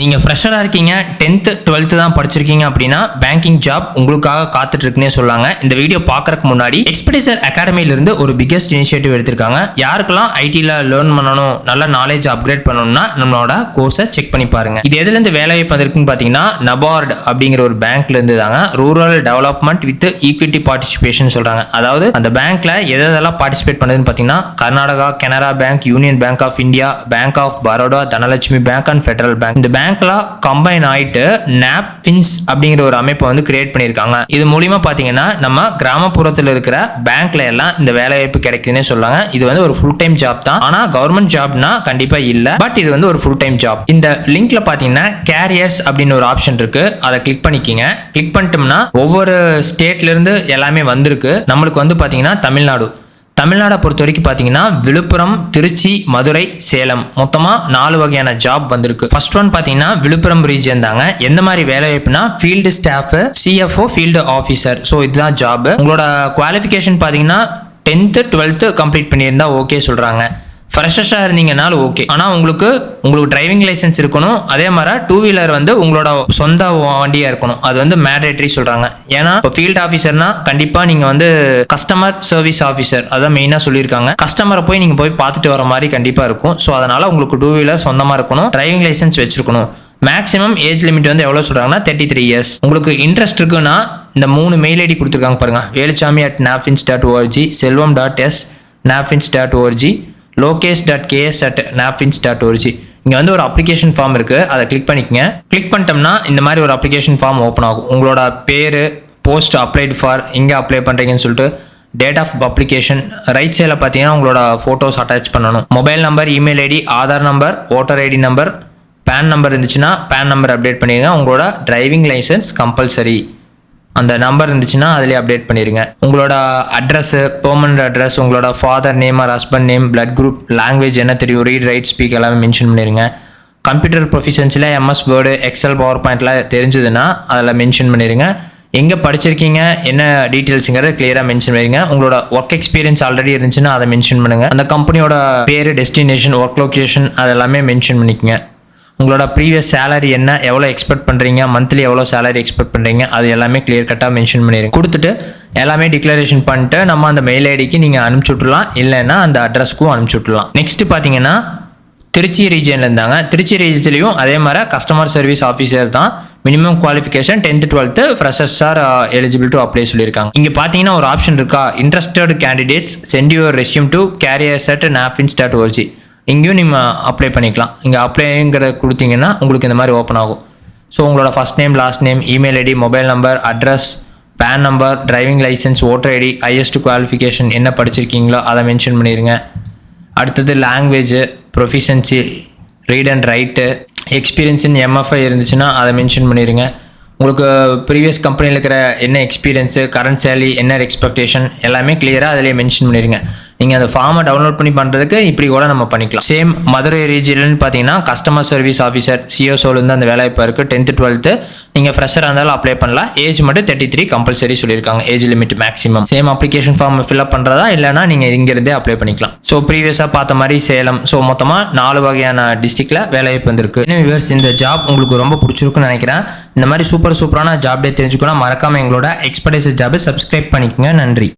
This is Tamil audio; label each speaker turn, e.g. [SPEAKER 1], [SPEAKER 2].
[SPEAKER 1] நீங்கள் ஃப்ரெஷராக இருக்கீங்க டென்த்து டுவெல்த்து தான் படிச்சிருக்கீங்க அப்படின்னா பேங்கிங் ஜாப் உங்களுக்காக காத்துட்ருக்குன்னே சொல்லாங்க. இந்த வீடியோ பார்க்குறக்கு முன்னாடி எக்ஸ்பெடிசர் அகாடமியிலிருந்து ஒரு பிக்கஸ்ட் இனிஷியேட்டிவ் எடுத்திருக்காங்க. யாருக்கெல்லாம் ஐடியில் லேர்ன் பண்ணணும் நல்ல நாலேஜ் அப்கிரேட் பண்ணணும்னா நம்மளோட கோர்ஸை செக் பண்ணி பாருங்க. இது எதுலேருந்து வேலை வாய்ப்பு வந்திருக்குன்னு பார்த்தீங்கன்னா நபார்டு அப்படிங்கிற ஒரு பேங்க்லேருந்து தாங்க. Rural development with equity participation சொல்கிறாங்க அதாவது அந்த பேங்க்கில் எதெல்லாம் பார்ட்டிசிபேட் பண்ணுதுன்னு பார்த்தீங்கன்னா Karnataka Canara bank union bank of India bank of Baroda Dhanalakshmi bank and federal bank இந்த பேங்க் பேங்க்ல கம்பைன் ஆயிட்டு நாப்கின்ஸ் அப்படிங்கிற ஒரு அமைப்பை வந்து கிரியேட் பண்ணியிருக்காங்க. இது மூலியமா பார்த்தீங்கன்னா நம்ம கிராமப்புறத்தில் இருக்கிற பேங்க்ல எல்லாம் இந்த வேலை வாய்ப்பு கிடைக்குதுன்னே சொல்லுவாங்க. இது வந்து ஒரு ஃபுல் டைம் ஜாப் தான். ஆனால் கவர்மெண்ட் ஜாப்னா கண்டிப்பாக இல்லை. பட் இது வந்து ஒரு ஃபுல் டைம் ஜாப் இந்த லிங்க்ல பார்த்தீங்கன்னா கேரியர்ஸ் அப்படின்னு ஒரு ஆப்ஷன் இருக்கு. அதை கிளிக் பண்ணிக்கிங்க. கிளிக் பண்ணிட்டோம்னா ஒவ்வொரு ஸ்டேட்ல இருந்து எல்லாமே வந்திருக்கு. நம்மளுக்கு வந்து பார்த்தீங்கன்னா தமிழ்நாடு. தமிழ்நாடை பொறுத்த வரைக்கும் பார்த்தீங்கன்னா விழுப்புரம் திருச்சி மதுரை சேலம். மொத்தமாக நாலு வகையான ஜாப் வந்திருக்கு. ஃபர்ஸ்ட் ஒன் பார்த்தீங்கன்னா விழுப்புரம் ரீஜன் தாங்க எந்த மாதிரி வேலை வாய்ப்புனா field staff CFO field officer so இதுதான் ஜாப் உங்களோட குவாலிஃபிகேஷன் பார்த்தீங்கன்னா டென்த்து டுவெல்த்து கம்ப்ளீட் பண்ணியிருந்தா ஓகே சொல்கிறாங்க ஃப்ரெஷர்ஸாக இருந்தீங்கனாலும் ஓகே ஆனால் உங்களுக்கு உங்களுக்கு டிரைவிங் லைசன்ஸ் இருக்கணும். அதே மாதிரி டூ வீலர் வந்து உங்களோட சொந்த வண்டியாக இருக்கணும். அது வந்து மேடேட்ரி சொல்கிறாங்க ஏன்னா இப்போ ஃபீல்ட் ஆஃபீஸர்னா கண்டிப்பாக நீங்கள் வந்து கஸ்டமர் சர்வீஸ் ஆஃபீஸர் அதான் மெயினாக சொல்லியிருக்காங்க. கஸ்டமரை போய் நீங்கள் போய் பார்த்துட்டு வர மாதிரி கண்டிப்பாக இருக்கும். ஸோ அதனால் உங்களுக்கு டூ வீலர் சொந்தமாக இருக்கணும். டிரைவிங் லைசன்ஸ் வச்சிருக்கணும். மேக்ஸிமம் ஏஜ் லிமிட் வந்து எவ்வளோ சொல்கிறாங்கன்னா தேர்ட்டி த்ரீ இயர்ஸ் உங்களுக்கு இன்ட்ரெஸ்ட் இருக்குன்னா இந்த மூணு மெயில் ஐடி கொடுத்துருக்காங்க பாருங்கள் Veluchamy at NABFINS dot O R G Selvam dot S NABFINS dot O R G Lokesh dot K S at NABFINS dot org இங்கே வந்து ஒரு அப்ளிகேஷன் ஃபார்ம் இருக்குது அதை கிளிக் பண்ணிக்கங்க. கிளிக் பண்ணிட்டோம்னா இந்த மாதிரி ஒரு அப்ளிகேஷன் ஃபார்ம் ஓப்பன் ஆகும். உங்களோட பேர் போஸ்ட் அப்ளைட் ஃபார் எங்கே அப்ளை பண்ணுறீங்கன்னு சொல்லிட்டு டேட் ஆஃப் அப்ளிகேஷன் ரைட் சைடில் பார்த்தீங்கன்னா உங்களோட ஃபோட்டோஸ் அட்டாச் பண்ணணும். Mobile number email ID Aadhaar number voter ID number PAN number இருந்துச்சுன்னா பேன் நம்பர் அப்டேட் பண்ணிடுங்க உங்களோட டிரைவிங் லைசன்ஸ் கம்பல்சரி அந்த நம்பர் இருந்துச்சுன்னா அதிலே அப்டேட் பண்ணிடுங்க உங்களோட அட்ரஸ்ஸு பெர்மனண்ட் அட்ரஸ் உங்களோட father name or husband name blood group language என்ன தெரியும் ரீட் ரைட் ஸ்பீக் எல்லாமே மென்ஷன் பண்ணிடுங்க computer ப்ரொஃபிஷன்ஸில் MS word excel power பாயிண்ட்லாம் தெரிஞ்சதுன்னா அதில் மென்ஷன் பண்ணிடுங்க எங்கே படிச்சிருக்கீங்க என்ன டீட்டெயில்ஸுங்கிறத கிளியராக மென்ஷன் பண்ணிடுங்க உங்களோட ஒர்க் எக்ஸ்பீரியன்ஸ் ஆல்ரெடி இருந்துச்சுன்னா அதை மென்ஷன் பண்ணுங்கள் அந்த கம்பெனியோட பேர் டெஸ்டினேஷன் ஒர்க் லொக்கேஷன் அதெல்லாமே மென்ஷன் பண்ணிக்கங்க. உங்களோட ப்ரீவியஸ் சேலரி என்ன எவ்வளோ எக்ஸ்பெக்ட் பண்ணுறீங்க மந்த்லி எவ்வளோ சேலரி எக்ஸ்பெக்ட் பண்ணுறீங்க அது எல்லாமே கிளியர் கட்டாக மென்ஷன் பண்ணிடுங்க கொடுத்துட்டு எல்லாமே டிக்ளரேஷன் பண்ணிட்டு நம்ம அந்த மெயில் ஐடிக்கு நீங்கள் அனுப்பிச்சி விட்ரலாம் இல்லைன்னா அந்த அட்ரஸ்க்கும் அனுப்பிச்சி விட்ரலாம் நெக்ஸ்ட் பார்த்தீங்கன்னா திருச்சி ரீஜனில் இருந்தாங்க. திருச்சி ரீஜன்லேயும் அதே மாதிரி கஸ்டமர் சர்வீஸ் ஆஃபீஸர் தான். Minimum qualification tenth twelfth freshers are eligible to apply சொல்லியிருக்காங்க. இங்கே பார்த்தீங்கன்னா ஒரு ஆப்ஷன் இருக்கா? Interested candidates send your resume to career at NABFINS dot org இங்கேயும் நீங்கள் அப்ளை பண்ணிக்கலாம். இங்கே அப்ளைங்கிற கொடுத்தீங்கன்னா உங்களுக்கு இந்த மாதிரி ஓப்பன் ஆகும். ஸோ உங்களோட first name last name email ID mobile number address PAN number driving licence voter ID highest qualification என்ன படிச்சிருக்கீங்களோ அதை மென்ஷன் பண்ணிடுங்க அடுத்தது language proficiency read and write எக்ஸ்பீரியன்ஸுன்னு MFI இருந்துச்சுன்னா அதை மென்ஷன் பண்ணிடுங்க உங்களுக்கு ப்ரீவியஸ் கம்பெனியில் இருக்கிற என்ன எக்ஸ்பீரியன்ஸு கரண்ட் சேலரி என்ன எக்ஸ்பெக்டேஷன் எல்லாமே கிளியராக அதிலே மென்ஷன் பண்ணிடுங்க நீங்கள் அந்த ஃபார்மை டவுன்லோட் பண்ணி பண்ணுறதுக்கு இப்படி கூட நம்ம பண்ணிக்கலாம். சேம் மதுரை ரீஜியல்னு பார்த்தீங்கன்னா கஸ்டமர் சர்வீஸ் ஆஃபீஸர் சிஓசோலேருந்து அந்த வேலைவாய்ப்பு இருக்குது டென்த்து டுவெல்த்து நீங்கள் ஃப்ரெஷராக இருந்தாலும் அப்ளை பண்ணலாம். ஏஜ் மட்டும் தேர்ட்டி த்ரீ கம்பல்சரி சொல்லியிருக்காங்க age limit maximum same application form fill up பண்ணுறதா இல்லைனா நீங்கள் இங்கேருந்தே அப்ளை பண்ணிக்கலாம். ஸோ ப்ரீவியஸாக பார்த்த மாதிரி சேலம். ஸோ மொத்தமாக நாலு வகையான டிஸ்ட்ரிக்டில் வேலைவாய்ப்பு வந்திருக்கு. இன்னும் வியூவர்ஸ் இந்த ஜாப் உங்களுக்கு ரொம்ப பிடிச்சிருக்குன்னு நினைக்கிறேன். இந்த மாதிரி சூப்பர் சூப்பரான ஜாப் டே தெரிஞ்சுக்கணும் மறக்காமல் எங்களோட எக்ஸ்பர்டைஸ் ஜாபை சப்ஸ்கிரைப் பண்ணிக்கோங்க. நன்றி.